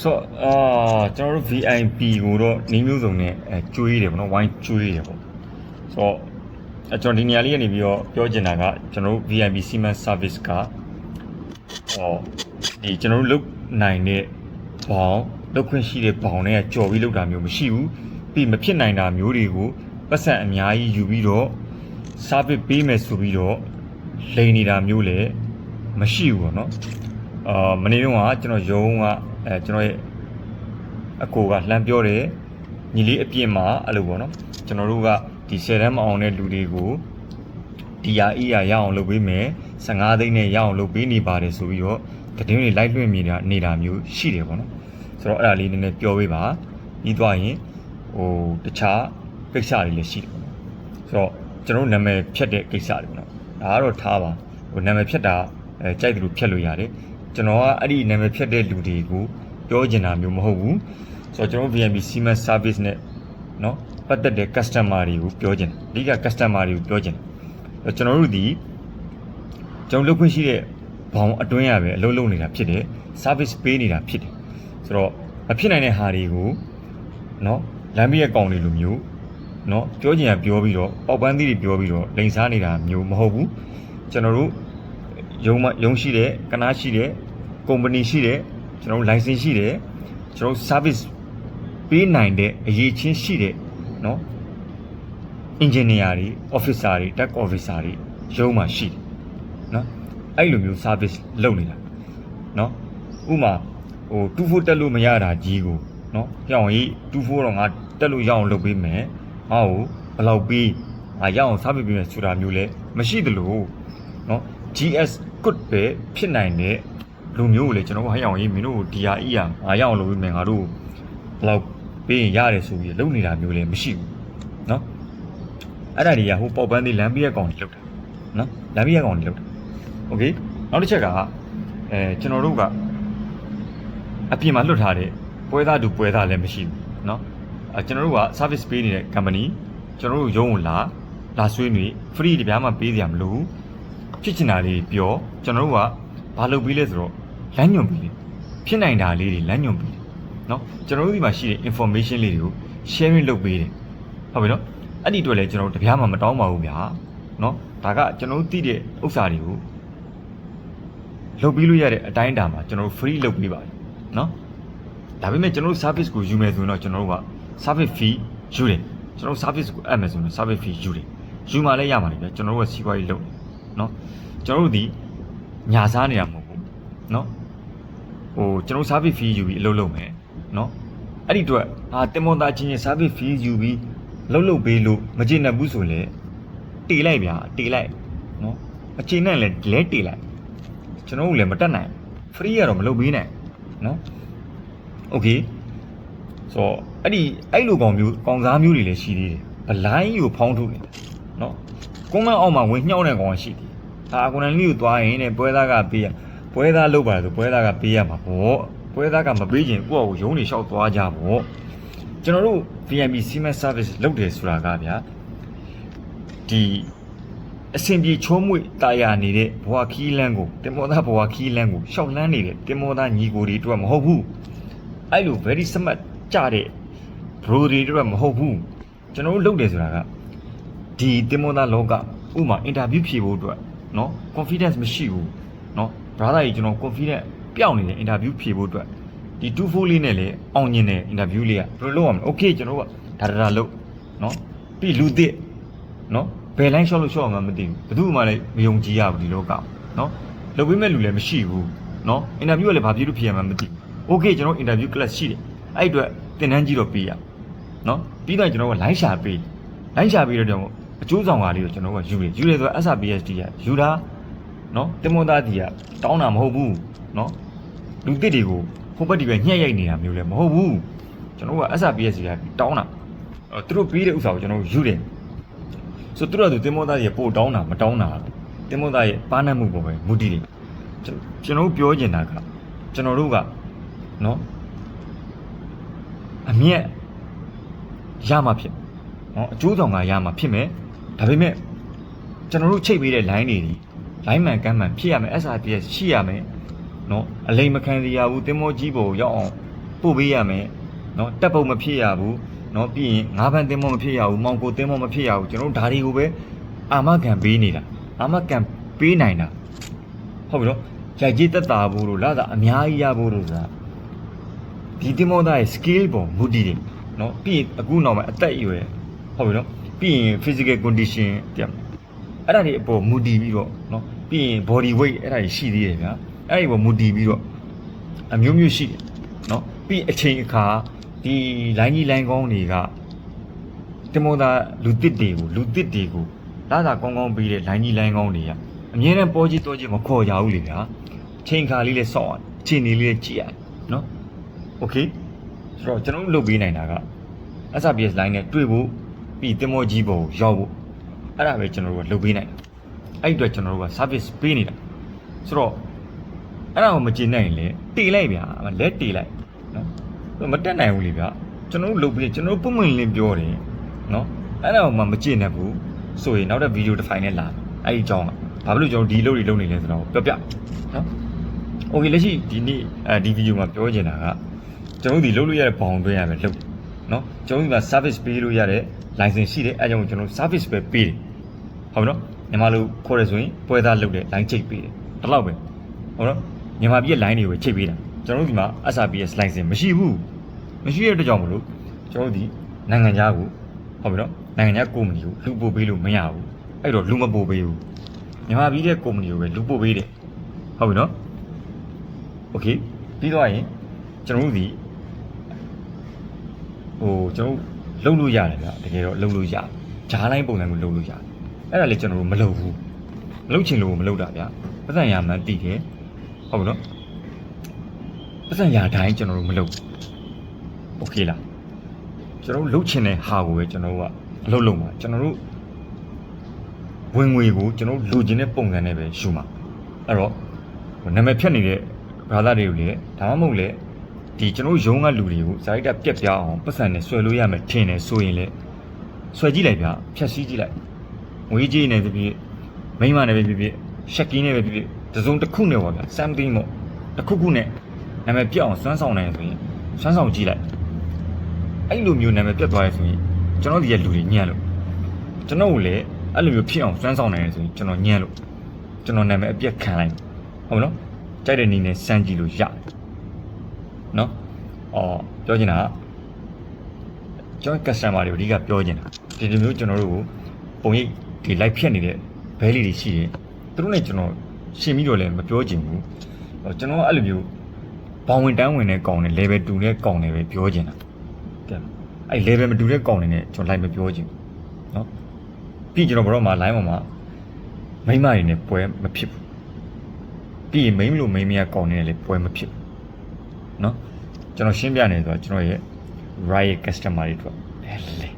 ဆိုတော့အာကျွန်တော်တို့ VIP ကိုတော့နေမျိုးစုံနဲ့အဲကျွေးတယ်ပေါ့နော်ဝိုင်းကျွေးတယ်ပေါ့ဆိုတော့အကျွန်တော်ဒီနေရာလေးကနေပြီးတော့ပြောချင်တာကကျွန်တော်တို့ VIP Siemens Service ကဟောဒီကျွန်တော်တို့လုတ်နိုင်တဲ့ဘောင်လုတ်ခွင့်ရှိတဲ့ဘောင်တွေကကြော်ပြီးလုတ်တာမျိုးမရှိဘူးပြီးမဖြစ်နိုင်တာမျိုးတွေကိုပတ်စံအများကြီးယူပြီးတော့ service ပေးမယ်ဆိုပြီးတော့လိန်နေတာမျိုးလည်းမရှိဘူးပေါ့နော်အာမနေ့တုန်းကကျွန်တော်ရုံးက အဲကျွန်တော်ရဲ့အကိုကလှမ်းပြောတယ်ညီလေးအပြစ်မှာအဲ့လိုပေါ့နော်ကျွန်တော်တို့ကဒီ10တန်းမအောင်တဲ့လူတွေကိုဒီယာအီယာရအောင်လုပ်ပေးမယ်15သိန်းနဲ့ရအောင်လုပ်ပေးနေပါတယ်ဆိုပြီးတော့တည်င်းတွေလိုက်လွှင့်နေတာနေတာမျိုးရှိတယ်ပေါ့နော်ဆိုတော့အဲ့ဒါလေးနည်းနည်းပြောပေးပါပြီးသွားရင်ဟိုတခြားကိစ္စတွေလည်းရှိတယ်ပေါ့နော်ဆိုတော့ကျွန်တော်တို့နာမည်ဖြတ်တဲ့ကိစ္စတွေပေါ့နော်ဒါကတော့ထားပါဟိုနာမည်ဖြတ်တာအဲကြိုက်တယ်လို့ဖြတ်လို့ရတယ် ကျွန်တော်ကအဲ့ဒီနာမည်ဖြတ်တဲ့လူတွေကိုပြောချင်တာမျိုးမဟုတ်ဘူးဆိုတော့ကျွန်တော် VNB Siemens Service နဲ့เนาะပတ်သက်တဲ့ customer တွေကိုပြောချင်တယ်အဓိက customer တွေကိုပြောချင်တယ်ကျွန်တော်တို့ဒီကျွန်တော်လုပ်ခွင့်ရှိတဲ့ဘောင်အတွင်းရပဲအလုပ်လုပ်နေတာဖြစ်တယ် service ပေးနေတာဖြစ်တယ်ဆိုတော့မဖြစ်နိုင်တဲ့ဟာတွေကိုเนาะလမ်းဘေးရဲ့ကောင်တွေလိုမျိုးเนาะပြောချင်ရပြောပြီးတော့ပေါက်ပန်းသီးတွေပြောပြီးတော့လိန်စားနေတာမျိုးမဟုတ်ဘူးကျွန်တော်တို့ ရုံးမရုံးရှိတဲ့ကနားရှိတဲ့ company ရှိတဲ့ကျွန်တော်တို့ license ရှိတယ်ကျွန်တော်တို့ service ပေးနိုင်တဲ့အရေးချင်းရှိတဲ့เนาะ engineer တွေ officer တွေ tech officer တွေရုံးမှာရှိတယ်เนาะအဲ့လိုမျိုး service လုပ်နေတာเนาะဥပမာဟို24တက်လို့မရတာကြီးကိုเนาะပြောင်းရေး24တော့ငါတက်လို့ရအောင်လုပ်ပေးမယ်ငါ့ကိုဘယ်လောက်ပေးငါရအောင် service ပေးမယ်ဆိုတာမျိုးလဲမရှိသလိုเนาะ GS good ပဲဖြစ်နိုင်တဲ့လူမျိုးကိုလေကျွန်တော်ကဟဲ့အောင်ရေးမင်းတို့ DRE อ่ะငါရအောင်လုပ်ပေးမယ်ငါတို့ဘယ်လောက်ပေးရင်ရတယ်ဆိုပြီးလုပ်နေတာမျိုးလည်းမရှိဘူးเนาะ အဲ့ဒါတွေကဟိုပေါက်ပန်းသေးလမ်းပြည့်ကောင်တွေလောက်တာနော်လမ်းပြည့်ကောင်တွေလောက်တာโอเคနောက်တစ်ချက်ကအဲကျွန်တော်တို့ကအပြင်မှာလွတ်ထားတဲ့ပွဲသားတူပွဲသားလည်းမရှိဘူးเนาะအဲကျွန်တော်တို့က service ပေးနေတဲ့ company ကျွန်တော်တို့ရုံးကိုလာလာဆွေးနွေး free တပြားမှပေးကြမလို့ ဖြစ်ချင်တာလေးပြောကျွန်တော်တို့ကဘာလုပ်ပြီးလဲဆိုတော့လမ်းညွန်ပြီးလေဖြစ်နိုင်တာလေးတွေလမ်းညွန်ပြီးเนาะကျွန်တော်တို့ဒီမှာရှိတဲ့ information လေးတွေကို sharing လုပ်ပေးတယ်ဟုတ်ပြီနော် အဲ့ဒီအတွက်လည်းကျွန်တော်တို့တပြားမှမတောင်းပါဘူးဗျာเนาะဒါကကျွန်တော်တို့သိတဲ့ဥစ္စာတွေကိုလုပ်ပြီးလို့ရတဲ့အတိုင်းအတာမှာကျွန်တော်တို့ free လုပ်ပေးပါတယ်เนาะဒါပေမဲ့ကျွန်တော်တို့ service ကိုယူမယ်ဆိုရင်တော့ကျွန်တော်တို့က service fee ယူတယ်ကျွန်တော်တို့ service ကိုအပ်မယ်ဆိုရင် service fee ယူတယ်ယူမှလည်းရမှာလေဗျာကျွန်တော်တို့ကစီးပွားရေးလုပ်တယ် เนาะကျွန်တော်တို့ဒီညာစားနေတာမဟုတ်ဘူးเนาะဟိုကျွန်တော်တို့ service fee ယူပြီးအလုပ်လုပ်မယ်เนาะအဲ့ဒီအတွက်ဟာတင်မွန်သားချင်းချင်း service fee ယူပြီး လှုပ်လှုပ်ပေးလို့မကျေနပ်ဘူးဆိုလေတေလိုက်ဗျာတေလိုက်နော်အချိန်နဲ့လည်းလဲတေလိုက်ကျွန်တော်တို့လည်းမတက်နိုင် free ရတော့မလုပ်ပေးနိုင်နော် okay ဆိုတော့အဲ့ဒီအဲ့လိုကောင်မျိုးကောင်စားမျိုးတွေလည်းရှိသေးတယ်ဘလိုင်းကိုဖောင်းထုတ်နေတယ်နော် ကွန်မန့်အောက်မှာဝင်ညှောက်တဲ့ကောင်ရှိတယ်ဒါကွန်နန်လေးကိုသွားရင်တဲ့ပွဲသားကပေးရပွဲသားလုပ်ပါဆိုပွဲသားကပေးရမှာပေါ့ပွဲသားကမပေးရင်ကိုယ့်အကိုရုံးနေလျှောက်သွားကြပေါ့ကျွန်တော်တို့ VMB Siemens Service လုပ်တယ်ဆိုတာကဗျာဒီအဆင်ပြေချိုးမွေတာယာနေတဲ့ဘဝခီးလန်းကိုတင်မောသားဘဝခီးလန်းကိုရှောက်လန်းနေတဲ့တင်မောသားညီကိုတွေအတွက်မဟုတ်ဘူးအဲ့လို very smart ကြတဲ့ bro တွေအတွက်မဟုတ်ဘူးကျွန်တော်တို့လုပ်တယ်ဆိုတာက ဒီတင်မသားလောကဥမာအင်တာဗျူးဖြေဖို့အတွက်နော် confidence မရှိဘူးနော် brother ကြီးကျွန်တော် confidence ပျောက်နေတယ်အင်တာဗျူးဖြေဖို့အတွက်ဒီ24လေးနဲ့လေအောင်ညင်တယ်အင်တာဗျူးလေးကဘယ်လိုလုပ်ရမလဲ okay ကျွန်တော်ကဒါဒါဒါလုပ်နော်ပြီးလူသစ်နော်ဘယ်လိုင်းရှော့လို့ရှော့အောင်မသိဘူးဘယ်သူမှလည်းမယုံကြည်ရဘူးဒီလောကနော်လုပ်ပေးမဲ့လူလည်းမရှိဘူးနော်အင်တာဗျူးကလည်းဘာပြလို့ဖြေရမှမသိဘူး okay ကျွန်တော်အင်တာဗျူး class ရှိတယ်အဲ့အတွက်သင်တန်းကြီးတော့ပေးရနော်ပြီးတော့ကျွန်တော်က line share ပေး line share ပေးတော့ကျွန်တော် အကျိုးဆောင်ကားလေးကိုကျွန်တော်တို့ကယူတယ်ယူတယ်ဆိုတာ SRPSD ကယူတာနော်တင်မွန်သားတီကတောင်းတာမဟုတ်ဘူးနော်လူတစ်တွေကိုဟိုဘက်ဒီဘက်ညှက်ရိုက်နေတာမျိုးလည်းမဟုတ်ဘူးကျွန်တော်တို့က SRPSD ကတောင်းတာအဲသူတို့ပြီးတဲ့ဥစ္စာကိုကျွန်တော်တို့ယူတယ်ဆိုသူတို့ကသူတင်မွန်သားတီကပို့တောင်းတာမတောင်းတာတင်မွန်သားရဲ့ပါနတ်မှုပေါ်ပဲမူတည်တယ်ကျွန်တော်တို့ပြောချင်တာကကျွန်တော်တို့ကနော်အမြက်ရမှာဖြစ်နော်အကျိုးဆောင်ကရမှာဖြစ်မယ် ဒါပေမဲ့ကျွန်တော်တို့ချိတ်ပေးတဲ့ line တွေဒီ line မှန်ကမ်းမှန်ဖြစ်ရမယ် SRPS ရှိရမယ်နော်အလိမ်မခံစီရဘူးတင်မောကြီးပေါ်ရောက်အောင်ပို့ပေးရမယ်နော်တက်ပုံမဖြစ်ရဘူးနော်ပြီးရင်ငါးပန်းတင်းမောမဖြစ်ရဘူးမောင်ကိုတင်းမောမဖြစ်ရဘူးကျွန်တော်တို့ဒါတွေကိုပဲအာမခံပေးနေတာအာမခံပေးနိုင်တာဟုတ်ပြီနော်ရိုက်ကြီးတက်တာဘူးလို့လာတာအများကြီးရဖို့လို့ဆိုတာဒီတင်းမောသားရဲ့ skill ပုံမူတည်တယ်နော်ပြီးရင်အခုနောက်မှာအသက်အရွယ်ဟုတ်ပြီနော် ပြီးရင် physical condition တရားအဲ့ဒါတွေအပေါ်မူတည်ပြီးတော့နော်ပြီးရင် body weight အဲ့ဒါတွေရှိသေးတယ်ဗျာအဲ့ဒီပေါ်မူတည်ပြီးတော့ အမျိုးမျိုးရှိတယ်เนาะပြီးအချိန်အခါဒီလိုင်းကြီးလိုင်းကောင်းတွေကတင်မောသားလူတစ်တွေကိုလူတစ်တွေကိုလာသာကောင်းကောင်းပြီးတဲ့လိုင်းကြီးလိုင်းကောင်းတွေကအမြဲတမ်းပေါ်ကြီးတော့ကြီးမခေါ်ကြဘူးလေဗျာချိန်ခါလေးလေးစောင့်ရချိန်နေလေးလေးကြည့်ရเนาะโอเคဆိုတော့ကျွန်တော်တို့လုပ်ပေးနိုင်တာက SRPS line နဲ့တွေ့ဖို့ ပြီးတင်မောကြီးပေါ်ကိုရောက်ဖို့အဲ့ဒါပဲကျွန်တော်တို့ကလုပ်ပေးနိုင်တာအဲ့ဒီအတွက်ကျွန်တော်တို့က service ပေးနေတာဆိုတော့ အဲ့ဒါကိုမကျင်နိုင်ရင်လေတေလိုက်ဗျာလက်တေလိုက်နော်မတက်နိုင်ဘူးလေဗျာကျွန်တော်တို့လုပ်ပြီးကျွန်တော်တို့ပုံမှန်လင်းပြောတယ်နော်အဲ့ဒါကိုမှမကျင်နိုင်ဘူးဆိုရင်နောက်တဲ့ဗီဒီယိုတစ်ဖိုင်နဲ့လာအဲ့ဒီအကြောင်းကဘာဖြစ်လို့ကျွန်တော်ဒီလုပ်တွေလုပ်နေလဲဆိုတော့ပြောပြနော်โอเคလက်ရှိဒီနေ့အဲဒီဗီဒီယိုမှာပြောချင်တာကကျွန်တော်တို့ဒီလုပ်လို့ရတဲ့ဘောင်တွင်းရမယ်လုပ်နော်ကျွန်တော်တို့က service ပေးလို့ရတဲ့ license ရှိတယ်အဲကြောင့်ကျွန်တော် service ပဲပေးတယ်ဟုတ်ပြီနော်ညီမတို့ခေါ်ရဆိုရင်ပွဲသားလုပ်တဲ့ line ချိတ်ပေးတယ်ဒီလောက်ပဲဟုတ်နော် မြန်မာပြည်ရဲ့ line တွေကိုချိန်ပေးတာကျွန်တော်တို့ဒီမှာ SRPS license မရှိဘူးမရှိတဲ့အတွက်ကြောင့်မလို့ကျွန်တော်တို့ဒီနိုင်ငံခြားကိုဟုတ်ပြီနော်နိုင်ငံခြားကုမ္ပဏီကိုလူပို့ပေးလို့မရဘူးအဲ့တော့လူမပို့ပေးဘူးမြန်မာပြည်ရဲ့ကုမ္ပဏီကိုပဲလူပို့ပေးတယ်ဟုတ်ပြီနော်โอเคပြီးတော့ရင်ကျွန်တော်တို့ဒီဟိုကျွန်တော်တို့ လုံလို့ရတယ်ဗျတကယ်တော့လုံလို့ရတယ်ဂျားလိုင်းပုံစံကိုလုံလို့ရတယ်အဲ့ဒါလေကျွန်တော်တို့မလုံဘူးမလုံချင်လို့မလုံတာဗျပတ်စံရမှန်းတည်တယ် ဟုတ်ပြီနော်ပတ်စံရာတိုင်းကျွန်တော်တို့မလုပ်ဘူးโอเคလားကျွန်တော်တို့လှုပ်ချင်တဲ့ဟာကိုပဲကျွန်တော်တို့ကအလုပ်လုပ်မှာကျွန်တော်တို့ဝင်ငွေကိုကျွန်တော်တို့လူချင်တဲ့ပုံစံနဲ့ပဲယူမှာအဲ့တော့ဟိုနာမည်ဖြတ်နေတဲ့ဘာသာတွေကိုလေဒါမှမဟုတ်လေ ဒီကျွန်တော်တို့ရုံးကလူတွေကိုဇာတိတပြက်ပြအောင်ပတ်စံနဲ့ဆွဲလို့ရမယ်ထင်တယ်ဆိုရင်လေဆွဲကြည့်လိုက်ဗျဖြတ်စည်းကြည့်လိုက်ငွေကြေးနဲ့ဖြစ်ဖြစ်မိန်းမနဲ့ပဲဖြစ်ဖြစ်ရှက်ကင်းနဲ့ပဲဖြစ်ဖြစ်တစ်စုံတစ်ခုနဲ့ပေါ့ဗျ something ပေါ့တစ်ခုခုနဲ့နာမည်ပြတ်အောင်စွမ်းဆောင်နိုင်ဆိုရင်စွမ်းဆောင်ကြည့်လိုက်အဲ့လိုမျိုးနာမည်ပြတ်သွားရဆိုရင်ကျွန်တော်ဒီရဲ့လူတွေညံ့လို့ကျွန်တော်ကိုလည်းအဲ့လိုမျိုးဖြစ်အောင်စွမ်းဆောင်နိုင်ရဆိုရင်ကျွန်တော်ညံ့လို့ကျွန်တော်နာမည်အပြတ်ခံလိုက်ဟုတ်မနော်ကြိုက်တဲ့နေနဲ့စမ်းကြည့်လို့ရတယ် နော်အော်ပြောချင်တာကကျွန်တော် customer တွေကိုအဓိကပြောချင်တာဒီလိုမျိုးကျွန်တော်တို့ကိုပုံရိပ်ဒီ live ဖြတ်နေတဲ့ value တွေရှိတယ်သူတို့နဲ့ကျွန်တော်ရှင်းပြီးတော့လည်းမပြောချင်ဘူးဟိုကျွန်တော်ကအဲ့လိုမျိုးဘောင်ဝင်တန်းဝင်တဲ့ကောင်နဲ့ level 2တဲ့ကောင်နဲ့ပဲပြောချင်တာကဲအဲ့ level မတူတဲ့ကောင်တွေနဲ့ကျွန်တော် live မပြောချင်ဘူးเนาะပြီးကျွန်တော်ဘရောမှာ line ပေါ်မှာမိန်းမတွေနဲ့ပွဲမဖြစ်ဘူးပြီးရင်မိန်းမလို့မိန်းမရကောင်တွေနဲ့လည်းပွဲမဖြစ်ဘူး နော်ကျွန်တော်ရှင်းပြနေဆိုတော့ကျွန်တော်ရဲ့ right customer တွေအတွက်ဘယ်လဲ